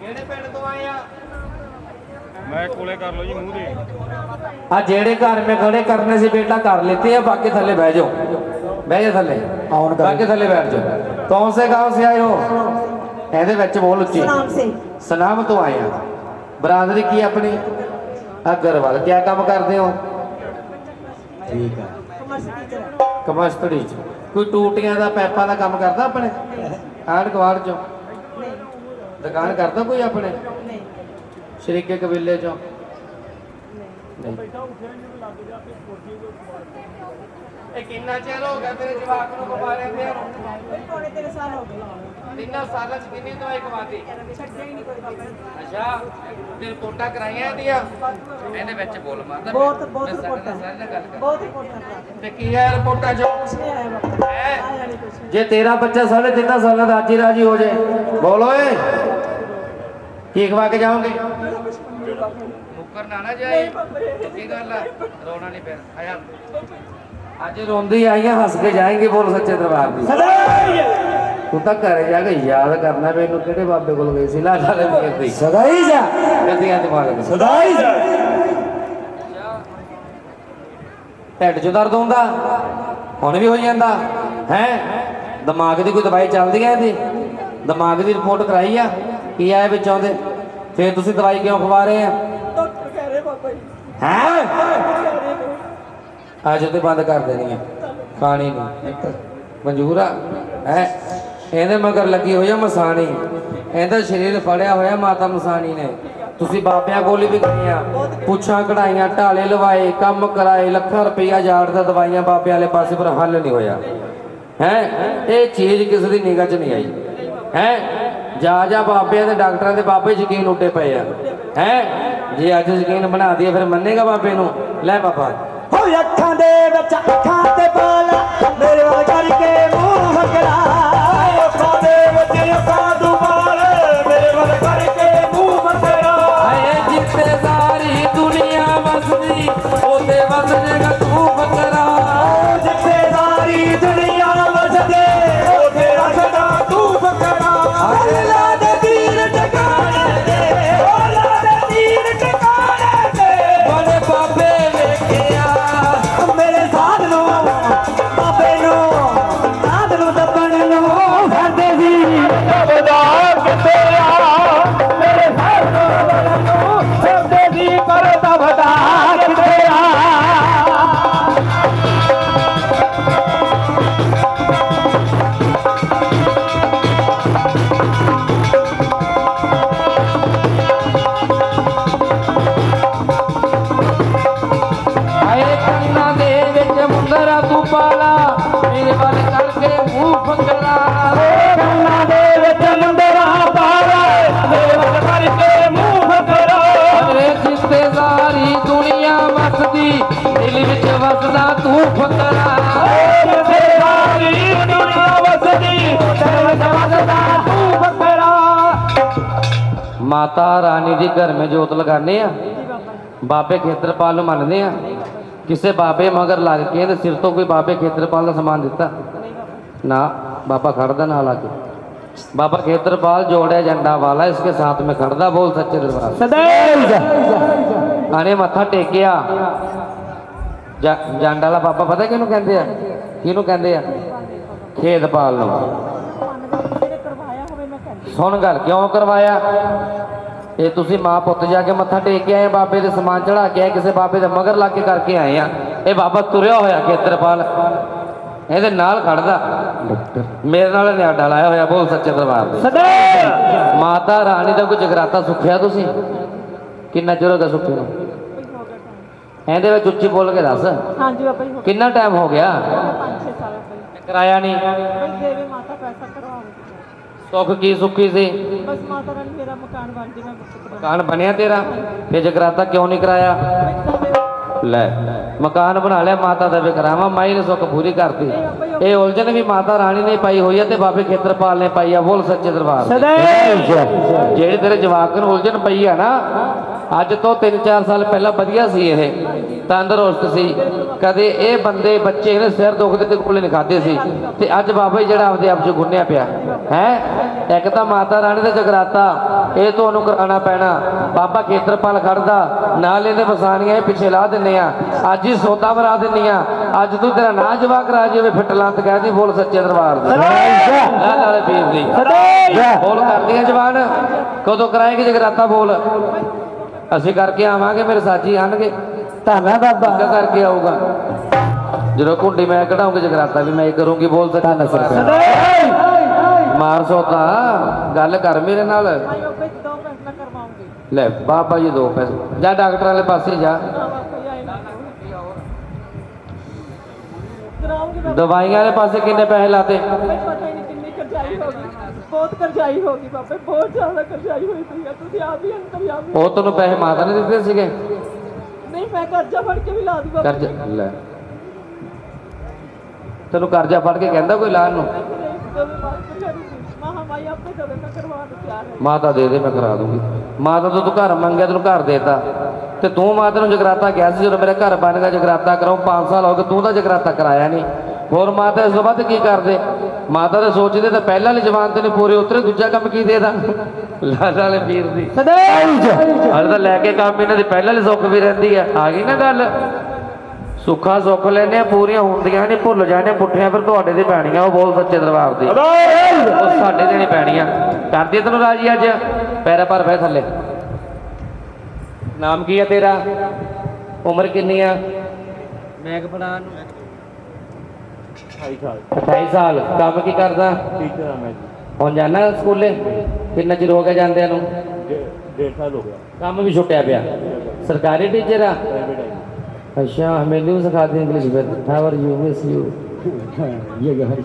ਕਿਹੜੇ ਤੋਂ ਆਏ ਆ? ਮੈਂ ਕੋਲੇ ਕਰ ਲਓ ਜੀ ਮੂੰਹ ਦੇ। ਆ ਜਿਹੜੇ ਘਰ ਮੇ ਖੜੇ ਕਰਨੇ ਸੀ ਬੇਟਾ ਕਰ ਲੈਤੇ ਆ ਬਾਕੀ ਥੱਲੇ ਬਹਿ ਜਾਓ। ਬਹਿ ਜਾ ਥੱਲੇ। ਆਉਣ ਕਰ। ਬਾਕੀ ਥੱਲੇ ਬੈਠ ਜਾਓ। ਕੌਣ ਸੇ گاؤں ਸੇ ਆਏ ਹੋ? ਇਹਦੇ ਵਿੱਚ ਬੋਲ ਉੱਚੀ। ਸਲਾਮ ਸੇ। ਸਲਾਮ ਤੋਂ ਆਏ ਆ। ਬਰਾਦਰੀ ਕੀ ਆਪਣੀ? ਅਗਰਵਾਲ। ਕੀ ਕੰਮ ਕਰਦੇ ਹੋ? ਠੀਕ ਆ। Commerce teacher. ਕੋਈ ਟੂਟੀਆਂ ਦਾ ਪੈਪਾਂ ਦਾ ਕੰਮ ਕਰਦਾ ਆਪਣੇ? ਆੜ ਗਵਾੜ ਚੋਂ? ਦੁਕਾਨ ਕਰਦਾ ਕੋਈ ਆਪਣੇ? ਨਹੀਂ। ਸ਼ਰੀਕੇ ਕਬੀਲੇ ਚੋਂ? ਨਹੀਂ। ਇਹ ਕਿੰਨਾ ਚਿਰ ਹੋ ਗਿਆ ਤੇਰੇ ਜਵਾਕ ਨੂੰ ਬਿਮਾਰਿਆਂ ਤੇ ਤਿੰਨ ਸਾਲ ਹੋ ਗਏ। ਤਿੰਨਾਂ ਸਾਲਾਂ ਚ ਕਿੰਨੀ ਦਵਾਈ ਖਵਾਤੀ? ਛੱਡਿਆ ਹੀ ਨਹੀਂ ਕੋਈ ਬਾਬਾ ਨੇ। ਅੱਛਾ ਤੇ ਰਿਪੋਰਟਾਂ ਕਰਾਈਆਂ ਇਹਦੀਆਂ? ਇਹਦੇ ਵਿੱਚ ਬੋਲ ਬਹੁਤ ਬਹੁਤ ਰਿਪੋਰਟਾਂ। ਬਹੁਤ ਰਿਪੋਰਟਾਂ ਤੇ ਕੀ ਹੈ ਰਿਪੋਰਟਾਂ ਜੇ। ਤੇਰਾ ਬੱਚਾ ਸਾਢੇ ਤਿੰਨਾਂ ਸਾਲਾਂ ਦਾ ਅੱਜ ਹੀ ਰਾਜੀ ਹੋ ਜਾਏ ਬੋਲ ਓਏ। ਕੀ ਖਵਾ ਕੇ ਜਾਓਗੇ? ਮੁੱਕਰ ਨਾ ਨਾ ਜਾਏ। ਕੀ ਗੱਲ ਆ? ਰੋਣਾ ਨਹੀਂ ਪਿਆ ਆਇਆ। ਅੱਜ ਰੋਂਦੀ ਆਈਆਂ ਹੱਸ ਕੇ ਜਾਏਂਗੇ ਬੋਲ ਸੱਚੇ ਦਰਬਾਰ ਦੀ। ਤੂੰ ਤਾਂ ਘਰੇ ਜਾ ਕੇ ਯਾਦ ਕਰਨਾ ਵੀ ਇਹਨੂੰ ਕਿਹੜੇ ਬਾਬੇ ਕੋਲ ਗਈ ਸੀ ਲਾ ਸਾਲੇ ਵੀ ਕਰਦੀ ਸਦਾਈ ਜਾ। ਗੱਦੀਆਂ ਦਿਮਾਗ ਵਿੱਚ ਸਦਾਈ ਜਾ। ਢਿੱਡ 'ਚ ਦਰਦ ਹੁੰਦਾ। ਹੁਣ ਵੀ ਹੋ ਜਾਂਦਾ। ਹੈ? ਦਿਮਾਗ ਦੀ ਕੋਈ ਦਵਾਈ ਚੱਲਦੀ ਹੈ ਇਹਦੀ? ਦਿਮਾਗ ਦੀ ਰਿਪੋਰਟ ਕਰਾਈ ਆ? ਕੀ ਆਏ ਵਿੱਚੋਂ ਦੇ? ਫੇਰ ਤੁਸੀਂ ਦਵਾਈ ਕਿਉਂ ਖਵਾ ਰਹੇ ਆ? ਡਾਕਟਰ ਕਹਿ ਰਹੇ ਬਾਬਾ ਜੀ ਹੈ? ਅੱਜ ਤੇ ਬੰਦ ਕਰ ਦੇਣੀ ਆ। ਖਾਣੀ ਨਹੀਂ ਮਨਜ਼ੂਰ ਆ? ਹੈ? ਇਹਦੇ ਮਗਰ ਲੱਗੀ ਹੋਈ ਆ ਮਸਾਣੀ। ਇਹਦਾ ਸਰੀਰ ਫੜਿਆ ਹੋਇਆ ਮਾਤਾ ਮਸਾਣੀ ਨੇ। ਤੁਸੀਂ ਬਾਬਿਆਂ ਕੋਲ ਵੀ ਗਏ ਆ। ਪੁੱਛਾਂ ਕਢਾਈਆਂ, ਢਾਲੇ ਲਵਾਏ, ਕੰਮ ਕਰਾਏ, ਲੱਖਾਂ ਰੁਪਈਆ ਜਾੜ ਦਾ ਦਵਾਈਆਂ ਬਾਬਿਆਂ ਵਾਲੇ ਪਾਸੇ ਪਰ ਹੱਲ ਨਹੀਂ ਹੋਇਆ। ਹੈ? ਇਹ ਚੀਜ਼ ਕਿਸੇ ਦੀ ਨਿਗਾਹ 'ਚ ਨਹੀਂ ਆਈ। ਹੈ? ਜਾ ਜਾ ਬਾਬਿਆਂ ਦੇ ਡਾਕਟਰਾਂ ਦੇ ਬਾਬੇ ਯਕੀਨ ਉੱਡੇ ਪਏ ਆ। ਹੈ? ਜੇ ਅੱਜ ਯਕੀਨ ਬਣਾ ਦਈਏ, ਫਿਰ ਮੰਨੇਗਾ ਬਾਬੇ ਨੂੰ? ਲੈ ਬਾਬਾ। ਹੋ ਅੱਖਾਂ ਦੇ ਵਿੱਚ ਅੱਖਾਂ ਤੇ ਬੋਲ। ਮਾਤਾ ਰਾਣੀ ਦੇ ਘਰ ਮੇ ਜੋਤ ਲਗਾਣੇ ਆ। ਬਾਬੇ ਖੇਤਰਪਾਲ ਨੂੰ ਮੰਨਦੇ ਆ। ਕਿਸੇ ਬਾਬੇ ਮਗਰ ਲੱਗ ਕੇ ਤੇ ਸਿਰ ਤੋਂ ਕੋਈ ਬਾਬੇ ਖੇਤਰਪਾਲ ਦਾ ਸਮਾਨ ਦਿੱਤਾ। ਨਾ ਬਾਬਾ ਖੜਦਾ ਨਾ ਆ ਬਾਬਾ ਖੇਤਰਪਾਲ ਜੋੜਿਆ ਜੰਡਾ ਵਾਲਾ ਇਸਕੇ ਸਾਥ ਮੇ ਖੜਦਾ ਬੋਲ ਸੱਚੇ ਦਰਬਾਰ। ਸਦੈਵ ਆਨੇ ਮੱਥਾ ਟੇਕਿਆ। ਝੰਡਾ ਵਾਲਾ ਬਾਬਾ ਪਤਾ ਕਿਹਨੂੰ ਕਹਿੰਦੇ ਆ? ਕਿਹਨੂੰ ਕਹਿੰਦੇ ਆ? ਖੇਤਪਾਲ ਨੂੰ। ਸੁਣ ਗੱਲ ਕਿਉਂ ਕਰਵਾਇਆ? ਇਹ ਤੁਸੀਂ ਮਾਂ ਪੁੱਤ ਜਾ ਕੇ ਮੱਥਾ ਟੇਕ ਕੇ ਆਏ ਬਾਬੇ ਦੇ ਸਮਾਨ ਚੜਾ ਕੇ ਆਏ ਕਿਸੇ ਬਾਬੇ ਦੇ ਮਗਰ ਲੱਗ ਕੇ ਕਰਕੇ ਆਏ ਆ। ਇਹ ਬਾਬਾ ਤੁਰਿਆ ਹੋਇਆ ਖੇਤਰਪਾਲ। ਇਹਦੇ ਨਾਲ ਖੜਦਾ। ਮੇਰੇ ਨਾਲ ਨੇ ਲਾਇਆ ਹੋਇਆ ਬੋਲ ਸੱਚੇ ਦਰਬਾਰ ਦੇ। ਮਾਤਾ ਰਾਣੀ ਦਾ ਕੋਈ ਜਗਰਾਤਾ ਸੁੱਖਿਆ ਤੁਸੀਂ? ਕਿੰਨਾ ਚਿਰ ਹੋ ਗਿਆ ਸੁੱਖੇ ਨੂੰ? ਇਹਦੇ ਵਿੱਚ ਉੱਚੀ ਬੋਲ ਕੇ ਦੱਸ। ਹਾਂਜੀ ਬਾਬਾ ਜੀ ਹੋ ਕਿੰਨਾ ਟਾਈਮ ਹੋ ਗਿਆ? 5-6 ਸਾਲ ਬਾਬਾ ਜੀ ਕਰਾਇਆ ਨਹੀਂ। ਬਈ ਦੇਵੇ ਮਾਤਾ ਪੈਸਾ ਕਰਵਾਉਂਦੀ ਸੁੱਖ ਕੀ ਸੁੱਖੀ ਸੀ? ਬਸ ਮਾਤਾ ਰਾਣੀ ਮੇਰਾ ਮਕਾਨ ਬਣ ਜੇ ਮੈਂ ਮਕਾਨ ਬਣਿਆ ਤੇਰਾ? ਫੇ ਜਗਰਾਤਾ ਕਿਉਂ ਨਹੀਂ ਕਰਾਇਆ? ਲੈ ਮਕਾਨ ਬਣਾ ਲਿਆ ਮਾਤਾ ਦਾ ਵੀ ਕਰਾਵਾਂ ਮਾਈ ਨੇ ਸੁੱਖ ਪੂਰੀ ਕਰਤੀ। ਇਹ ਉਲਝਣ ਵੀ ਮਾਤਾ ਰਾਣੀ ਨੇ ਪਾਈ ਹੋਈ ਹੈ ਤੇ ਬਾਬੇ ਖੇਤਰਪਾਲ ਨੇ ਪਾਈ ਆ ਬੋਲ ਸੱਚੇ ਦਰਬਾਰ ਜਿਹੜੀ ਤੇਰੇ ਜਵਾਕ ਨੂੰ ਉਲਝਣ ਪਈ ਆ ਨਾ ਅੱਜ ਤੋਂ 3-4 ਸਾਲ ਪਹਿਲਾਂ ਵਧੀਆ ਸੀ ਇਹ। ਤੰਦਰੁਸਤ ਸੀ। ਕਦੇ ਇਹ ਬੰਦੇ ਬੱਚੇ ਨੇ ਸਿਰ ਦੁਖਦੇ ਤੇ ਕੋਲੇ ਨਹੀਂ ਖਾਦੇ ਸੀ। ਤੇ ਅੱਜ ਬਾਬਾ ਜੀ ਜਿਹੜਾ ਆਪਦੇ ਆਪ ਚ ਗੁੰਨਿਆ ਪਿਆ। ਹੈ? ਇੱਕ ਤਾਂ ਮਾਤਾ ਰਾਣੀ ਦਾ ਜਗਰਾਤਾ ਇਹ ਤੁਹਾਨੂੰ ਕਰਾਉਣਾ ਪੈਣਾ। ਬਾਬਾ ਖੇਤਰਪਾਲ ਖੜਦਾ ਨਾਲ ਇਹਦੇ ਇਹ ਪਿੱਛੇ ਲਾ ਦਿੰਨੇ ਆ। ਅੱਜ ਹੀ ਸੌਦਾ ਬਰਾ ਦਿੰਨੀ ਆ ਅੱਜ ਤੂੰ ਤੇਰਾ ਨਾਂ ਜਵਾ ਕਰਾ ਜਾਵੇ ਫਿੱਟ ਲੰਤ ਕਹਿਦੀ ਬੋਲ ਸੱਚੇ ਦਰਬਾਰ ਦੇ। ਲੈ ਨਾਲੇ ਪੀਰ ਦੀ। ਬੋਲ ਕਰਦੀ ਆ ਜਵਾਨ। ਕਦੋਂ ਕਰਾਏਗੀ ਜਗਰਾਤਾ ਬੋਲ। ਅਸੀਂ ਕਰਕੇ ਆਵਾਂਗੇ ਮੇਰੇ ਸਾਥੀ ਆਣਗੇ। ਧੰਨਾ ਬਾਬਾ। ਪੱਕਾ ਕਰਕੇ ਆਊਗਾ। ਜਦੋਂ ਕੁੰਡੀ ਮੈਂ ਕਢਾਉਂਗੀ ਜਗਰਾਤਾ ਵੀ ਮੈਂ ਹੀ ਕਰੂੰਗੀ ਬੋਲ ਸੱਚਾ ਨਸਰ ਮਾਰ ਸੋਤਾ ਗੱਲ ਕਰ ਮੇਰੇ ਨਾਲ। ਦੋ ਲੈ ਬਾਬਾ ਜੀ ਦੋ ਪੈਸੇ। ਜਾ ਡਾਕਟਰ ਵਾਲੇ ਪਾਸੇ ਜਾ। ਦਵਾਈਆਂ ਵਾਲੇ ਪਾਸੇ ਕਿੰਨੇ ਪੈਸੇ ਲਾਤੇ? ਭਾਈ ਪਤਾ ਹੀ ਨਹੀਂ ਕਿੰਨੀ ਕਰਜਾਈ ਹੋ ਗਈ। ਬਹੁਤ ਕਰਜਾਈ ਹੋ ਗਈ ਬਾਬਾ ਬਹੁਤ ਜ਼ਿਆਦਾ ਕਰਜਾਈ ਹੋਈ ਪਈ ਆ। ਤੁਸੀਂ ਆਪ ਹੀ ਅੰਦਰ ਜਾਓ। ਉਹ ਤੈਨੂੰ ਪੈਸੇ ਮਾਤਾ ਨੇ ਦਿੱਤੇ ਸੀਗੇ? ਮੈਂ ਕਰਜ਼ਾ ਫੜ ਕੇ ਵੀ ਲਾ ਦੂੰ ਬਾਬਾ ਕਰਜ਼ਾ ਲੈ। ਤੈਨੂੰ ਕਰਜ਼ਾ ਫੜ ਕੇ ਕਹਿੰਦਾ ਕੋਈ ਲਾਣ ਨੂੰ? ਨੂੰ ਮਾਤਾ ਦੇ ਦੇ ਮੈਂ ਕਰਾ ਦੂੰਗੀ। ਮਾਤਾ ਤੋਂ ਤੂੰ ਘਰ ਮੰਗਿਆ ਤੈਨੂੰ ਘਰ ਦੇਤਾ। ਤੇ ਤੂੰ ਮਾਤਾ ਨੂੰ ਜਗਰਾਤਾ ਗਿਆ ਸੀ ਜਦੋਂ ਮੇਰਾ ਘਰ ਬਣ ਗਿਆ ਜਗਰਾਤਾ ਕਰਾਉ 5 ਸਾਲ ਹੋ ਗਏ ਤੂੰ ਤਾਂ ਜਗਰਾਤਾ ਕਰਾਇਆ ਨਹੀਂ। ਹੋਰ ਮਾਤਾ ਇਸ ਤੋਂ ਬਾਅਦ ਕੀ ਕਰਦੇ? ਮਾਤਾ ਦੇ ਸੋਚਦੇ ਤਾਂ ਪਹਿਲਾਂ ਵਾਲੀ ਜਵਾਨ ਤੇ ਨਹੀਂ ਪੂਰੇ ਉਤਰੇ ਦੂਜਾ ਕੰਮ ਕੀ ਦੇ ਦਾਂ? ਲਾਲ ਵਾਲੇ ਪੀਰ ਦੀ। ਸਦੈਜ ਹਾਲੇ ਤਾਂ ਲੈ ਕੇ ਕੰਮ ਇਹਨਾਂ ਦੀ ਪਹਿਲਾਂ ਵਾਲੀ ਸੁੱਖ ਵੀ ਰਹਿੰਦੀ ਆ। ਆ ਗਈ ਨਾ ਗੱਲ? ਸੁੱਖਾਂ ਸੁੱਖ ਲੈਨੇ ਆ ਪੂਰੀਆਂ ਹੁੰਦੀਆਂ ਨਹੀਂ ਭੁੱਲ ਜਾਣੇ ਪੁੱਠੀਆਂ ਫਿਰ ਤੁਹਾਡੇ ਤੇ ਪੈਣੀਆਂ ਉਹ ਬੋਲ ਸੱਚੇ ਦਰਬਾਰ ਦੀ। ਉਹ ਸਾਡੇ ਤੇ ਨਹੀਂ ਪੈਣੀਆਂ। ਕਰਦੀ ਤੈਨੂੰ ਰਾਜੀ ਅੱਜ? ਪੈਰਾ ਪਰ ਬਹਿ ਥੱਲੇ। ਨਾਮ ਕੀ ਹੈ ਤੇਰਾ? ਉਮਰ ਕਿੰਨੀ ਆ? ਮੈਂ ਕਿ ਪੜਾਣ ਨੂੰ? 28 ਸਾਲ। ਕੰਮ ਕੀ ਕਰਦਾ? ਟੀਚਰ ਆ ਮੈਂ ਹੁਣ ਜਾਣਾ ਸਕੂਲੇ? ਕਿੰਨਾ ਚਿਰ ਹੋ ਗਿਆ ਜਾਂਦਿਆਂ ਨੂੰ? ਡੇਢ ਸਾਲ ਹੋ ਗਿਆ। ਕੰਮ ਵੀ ਛੁੱਟਿਆ ਪਿਆ। ਸਰਕਾਰੀ ਟੀਚਰ ਆ? ਹੈ ਅੱਛਾ ਮੈਨੂੰ ਵੀ ਸਿਖਾ ਦੇ ਇੰਗਲਿਸ਼ ਫਿਰ। How are you miss you ਇਹ ਗਹਰ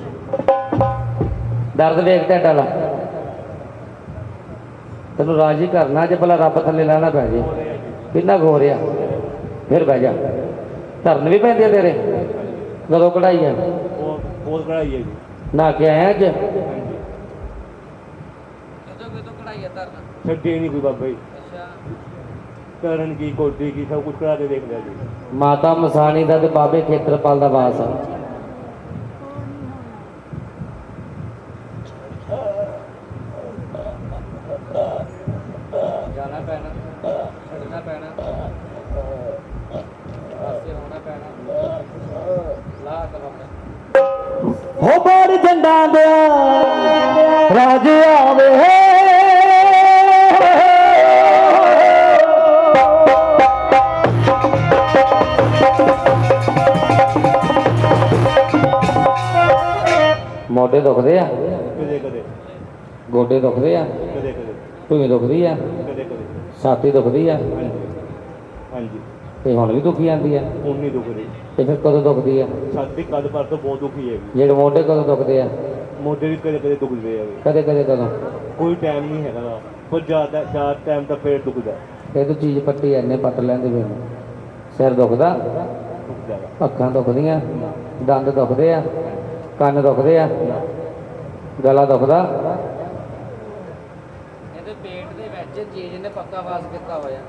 ਦਰਦ ਵੇਖ ਤੇ ਡਾਲਾ ਤੈਨੂੰ ਰਾਜੀ ਕਰਨਾ ਜੇ ਭਲਾ ਰੱਬ ਥੱਲੇ ਲਾਣਾ ਪੈ ਜੇ। ਕਿੰਨਾ ਹੋ ਰਿਹਾ? ਫਿਰ ਬਹਿ ਜਾ। ਧਰਨ ਵੀ ਪੈਂਦੇ ਤੇਰੇ। ਕਦੋਂ ਕਢਾਈ ਆ? ਉਹ ਬਹੁਤ ਕੜਾਈ ਹੈ ਨਾ ਕੇ ਆਇਆ ਅੱਜ? ਛੱਡੀ ਨਹੀਂ ਕੋਈ ਬਾਬਾ ਜੀ। ਕਰਨ ਕੀ ਕੋਟੀ ਕੀ ਸਭ ਕੁਝ ਕਰਾ ਕੇ ਦੇਖ ਲਿਆ ਜੀ। ਮਾਤਾ ਮਸਾਣੀ ਦਾ ਤੇ ਬਾਬੇ ਖੇਤਰਪਾਲ ਦਾ ਵਾਸ ਆ। ਜਾਣਾ ਪੈਣਾ ਛੱਡਣਾ ਪੈਣਾ। ਪਾਸੇ ਹੋਣਾ ਪੈਣਾ। ਲਾ ਤਵਾ ਹੋ ਬੜ ਜੰਡਾਂ ਦਿਆ ਰਾਜ ਆਵੇ ਮੋਢੇ ਦੁਖਦੇ ਆ? ਕਦੇ ਕਦੇ। ਗੋਡੇ ਦੁਖਦੇ ਆ? ਕਦੇ ਕਦੇ। ਦੁਖਦੀ ਆ? ਕਦੇ ਕਦੇ। ਛਾਤੀ ਦੁਖਦੀ ਆ? ਹਾਂਜੀ। ਤੇ ਹੁਣ ਵੀ ਦੁਖੀ ਜਾਂਦੀ ਆ? ਹੁਣ ਨਹੀਂ ਦੁਖ ਰਹੀ। ਤੇ ਫਿਰ ਕਦੋਂ ਦੁਖਦੀ ਆ? ਛਾਤੀ ਕੱਦ ਪਰ ਤੋਂ ਬਹੁਤ ਦੁਖੀ ਹੈ ਜਿਹੜੇ ਮੋਢੇ ਕਦੋਂ ਦੁਖਦੇ ਆ? ਮੋਢੇ ਵੀ ਕਦੇ ਕਦੇ ਦੁਖਦੇ ਆ। ਕਦੇ ਕਦੇ ਕਦੋਂ? ਕੋਈ ਟਾਈਮ ਨਹੀਂ ਹੈਗਾ। ਪਰ ਜ਼ਿਆਦਾ ਜ਼ਿਆਦਾ ਟਾਈਮ ਤਾਂ ਫੇਰ ਦੁਖਦਾ ਇਹ ਤੂੰ ਚੀਜ਼ ਪੱਟੀ ਐਨੇ ਪੱਟ ਲੈਂਦੇ ਵੇ ਸਿਰ ਦੁਖਦਾ। ਅੱਖਾਂ ਦੁਖਦੀਆਂ? ਦੰਦ ਦੁਖਦੇ ਆ? ਕੰਨ ਦੁਖਦੇ ਆ ਗਲਾ ਦੁਖਦਾ। ਇਹਦੇ ਪੇਟ ਦੇ ਵਿੱਚ ਚੀਜ਼ ਨੇ ਪੱਕਾ ਵਾਸ ਕੀਤਾ ਹੋਇਆ।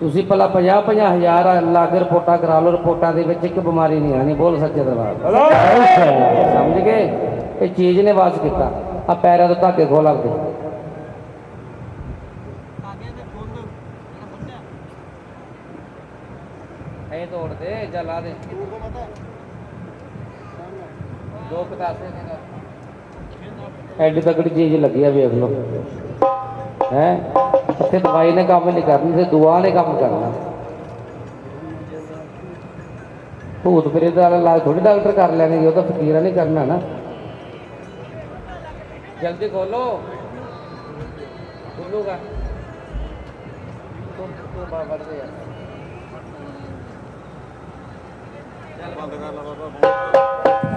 ਤੁਸੀਂ ਭਲਾ 50 50 ਹਜ਼ਾਰ ਲੱਗ ਰਿਪੋਰਟਾਂ ਕਰਾ ਲਓ ਰਿਪੋਰਟਾਂ ਦੇ ਵਿੱਚ ਇੱਕ ਬਿਮਾਰੀ ਨਹੀਂ ਆਣੀ ਬੋਲ ਸੱਚੇ ਦਰਬਾਰ। ਸਮਝ ਗਏ? ਇਹ ਚੀਜ਼ ਨੇ ਵਾਸ ਕੀਤਾ ਆ ਪੈਰਾਂ ਤੋਂ ਧਾਗੇ ਖੋਲ ਲੱਗਦੇ ਐ ਤੋੜ ਦੇ ਜਾਂ ਲਾ ਦੇ। ਐਡੀ ਤਕੜੀ ਚੀਜ਼ ਲੱਗੀ ਆ ਵੇਖ ਲਓ। ਹੈ? ਇੱਥੇ ਦਵਾਈ ਨੇ ਕੰਮ ਨਹੀਂ ਕਰਨੀ ਤੇ ਦੁਆ ਨੇ ਕੰਮ ਕਰਨਾ। ਭੂਤ ਪ੍ਰੇਤ ਵਾਲਾ ਇਲਾਜ ਥੋੜੀ ਡਾਕਟਰ ਕਰ ਲੈਣਗੇ, ਉਹ ਤਾਂ ਫਕੀਰਾਂ ਨੇ ਕਰਨਾ ਨਾ। ਜਲਦੀ ਖੋਲੋ। ਖੋਲੂਗਾ। ਤੂੰ ਤੂੰ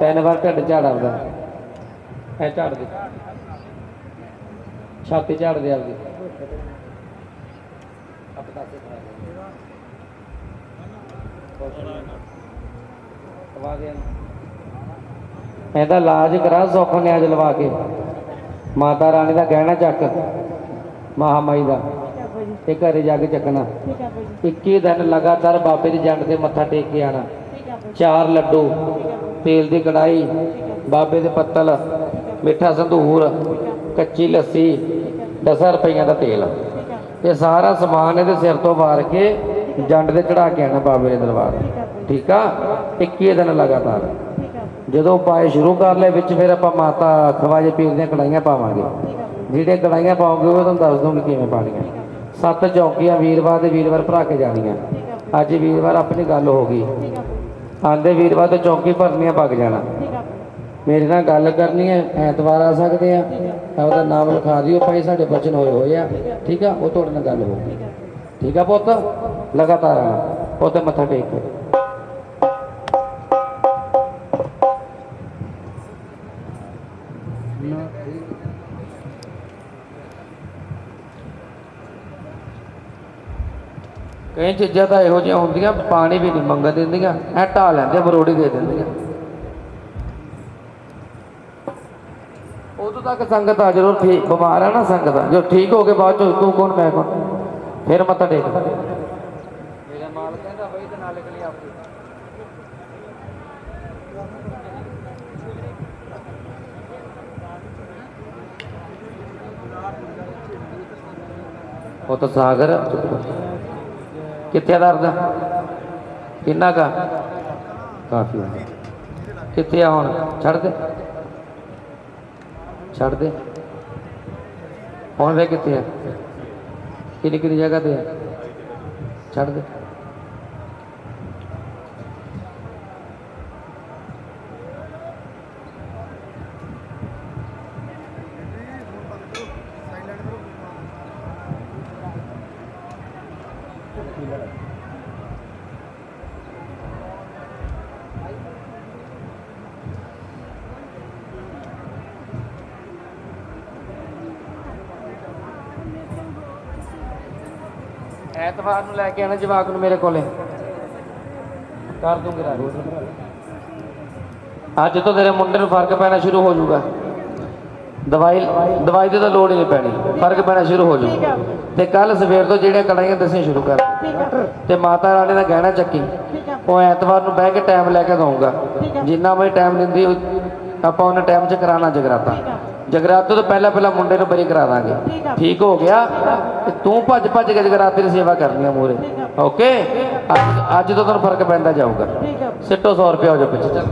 ਤਿੰਨ ਵਾਰ ਢਿੱਡ ਝਾੜ ਆਉਂਦਾ ਐ ਝਾੜ ਦੇ। ਛਾਤੀ ਝਾੜ ਦੇ ਆਪਦੀ। ਇਹਦਾ ਇਲਾਜ ਕਰਾ ਸੁੱਖ ਨਿਆਜ ਲਵਾ ਕੇ। ਮਾਤਾ ਰਾਣੀ ਦਾ ਗਹਿਣਾ ਚੱਕ ਮਹਾਮਾਈ ਦਾ। ਤੇ ਘਰੇ ਜਾ ਕੇ ਚੱਕਣਾ। 21 ਦਿਨ ਲਗਾਤਾਰ ਬਾਬੇ ਦੀ ਜੰਡ ਤੇ ਮੱਥਾ ਟੇਕ ਕੇ ਆਣਾ। ਚਾਰ ਲੱਡੂ ਤੇਲ ਦੀ ਕੜਾਈ ਬਾਬੇ ਦੇ ਪੱਤਲ ਮਿੱਠਾ ਸੰਧੂਰ ਕੱਚੀ ਲੱਸੀ 10 ਰੁਪਈਆਂ ਦਾ ਤੇਲ। ਇਹ ਸਾਰਾ ਸਮਾਨ ਇਹਦੇ ਸਿਰ ਤੋਂ ਵਾਰ ਕੇ ਜੰਡ ਤੇ ਚੜਾ ਕੇ ਆਣਾ ਬਾਬੇ ਦੇ ਦਰਬਾਰ। ਠੀਕ ਆ? 21 ਦਿਨ ਲਗਾਤਾਰ। ਜਦੋਂ ਪਾਏ ਸ਼ੁਰੂ ਕਰ ਲਏ, ਵਿੱਚ ਫਿਰ ਆਪਾਂ ਮਾਤਾ ਖਵਾਜੇ ਪੀਰ ਦੀਆਂ ਕੜਾਈਆਂ ਪਾਵਾਂਗੇ। ਜਿਹੜੇ ਕੜਾਈਆਂ ਪਾਓਗੇ, ਉਹ ਤੁਹਾਨੂੰ ਦੱਸ ਦੂੰਗੀ ਕਿਵੇਂ ਪਾਣੀਆਂ ਸੱਤ ਚੌਕੀਆਂ ਵੀਰਵਾਰ ਦੇ ਵੀਰਵਾਰ ਭਰਾ ਕੇ ਜਾਣੀਆਂ। ਅੱਜ ਵੀਰਵਾਰ ਆਪਣੀ ਗੱਲ ਹੋ ਗਈ। ਆਂਦੇ ਵੀਰਵਾਰ ਤੇ ਚੌਕੀ ਭਰਨੀਆਂ ਪੱਕ ਜਾਣਾ। ਮੇਰੇ ਨਾਲ ਗੱਲ ਕਰਨੀ ਹੈ, ਐਤਵਾਰ ਆ ਸਕਦੇ ਆ। ਤਾਂ ਉਹਦਾ ਨਾਮ ਲਿਖਾ ਦਿਓ ਭਾਈ, ਸਾਡੇ ਬਚਨ ਹੋਏ ਹੋਏ ਆ। ਠੀਕ ਆ? ਉਹ ਤੁਹਾਡੇ ਨਾਲ ਗੱਲ ਹੋਊਗੀ। ਠੀਕ ਆ ਪੁੱਤ? ਲਗਾਤਾਰ ਆਣਾ ਉੱਤੇ ਮੱਥਾ ਟੇਕ ਕੇ। ਕਈ ਚੀਜ਼ਾਂ ਤਾਂ ਇਹੋ ਜਿਹੀਆਂ ਹੁੰਦੀਆਂ, ਪਾਣੀ ਵੀ ਨਹੀਂ ਮੰਗਣ ਦਿੰਦੀਆਂ, ਐ ਢਾ ਲੈਂਦੇ ਬਰੋੜੀ ਦੇ ਦਿੰਦੀਆਂ। ਉਦੋਂ ਤੱਕ ਸੰਗਤ ਆ ਜਦੋਂ ਠੀਕ ਬਿਮਾਰ ਆ ਨਾ ਸੰਗਤ ਜੋ ਠੀਕ ਹੋ ਕੇ ਬਾਅਦ ਚ ਤੂੰ ਕੌਣ ਮੈਂ ਕੌਣ? ਫਿਰ ਮੱਥਾ ਟੇਕ। ਮੇਰਾ ਮਾਲ ਕਹਿੰਦਾ ਬਈ ਤੇ ਨਾਲ ਨਿਕਲੀ ਆਪਣੀ ਉਹ ਤਾਂ ਸਾਗਰ ਕਿੱਥੇ ਆ ਦਰਦ ਕਿੰਨਾ ਕਾ ਕਾਫੀ ਆ ਕਿੱਥੇ ਆ ਹੁਣ ਛੱਡ ਦੇ ਛੱਡ ਦੇ ਹੁਣ ਵੇ ਕਿੱਥੇ ਆ। ਕਿਹੜੀ ਕਿਹੜੀ ਜਗ੍ਹਾ ਤੇ ਆ। ਛੱਡ ਦੇ ਐਤਵਾਰ ਨੂੰ ਲੈ ਕੇ ਆਣਾ ਜਵਾਕ ਨੂੰ ਮੇਰੇ ਕੋਲੇ। ਕਰ ਦੂੰਗੀ ਰਾਜ। ਅੱਜ ਤੋਂ ਤੇਰੇ ਮੁੰਡੇ ਨੂੰ ਫ਼ਰਕ ਪੈਣਾ ਸ਼ੁਰੂ ਹੋ ਜਾਊਗਾ। ਦਵਾਈ ਦਵਾਈ ਦੀ ਤਾਂ ਲੋੜ ਹੀ ਨਹੀਂ ਪੈਣੀ। ਫ਼ਰਕ ਪੈਣਾ ਸ਼ੁਰੂ ਹੋ ਜਾਊਗਾ ਤੇ ਕੱਲ ਸਵੇਰ ਤੋਂ ਜਿਹੜੀਆਂ ਕੜਾਈਆਂ ਦੱਸਣੀਆਂ ਸ਼ੁਰੂ ਕਰ ਤੇ ਮਾਤਾ ਰਾਣੀ ਦਾ ਗਹਿਣਾ ਚੱਕੀ। ਉਹ ਐਤਵਾਰ ਨੂੰ ਬਹਿ ਕੇ ਟਾਈਮ ਲੈ ਕੇ ਦਊਂਗਾ। ਜਿੰਨਾ ਮੈਂ ਟਾਈਮ ਦਿੰਦੀ ਆਪਾਂ ਉਹਨਾਂ ਟਾਈਮ 'ਚ ਕਰਾਣਾ ਜਗਰਾਤਾ। ਜਗਰਾਤੇ ਤੋਂ ਪਹਿਲਾਂ ਪਹਿਲਾਂ ਮੁੰਡੇ ਨੂੰ ਬਰੀ ਕਰਾ ਦਾਂਗੇ। ਠੀਕ ਹੋ ਗਿਆ? ਤੇ ਤੂੰ ਭੱਜ ਭੱਜ ਕੇ ਜਗਰਾਤੇ ਦੀ ਸੇਵਾ ਕਰਨੀ ਆ ਮੂਰੇ ਓਕੇ? ਅੱਜ ਤੋਂ ਤੁਹਾਨੂੰ ਫ਼ਰਕ ਪੈਂਦਾ ਜਾਊਗਾ। ਸਿੱਟੋ 100 ਰੁਪਏ ਹੋ ਜਾ ਪਿੱਛੇ। ਚੱਲ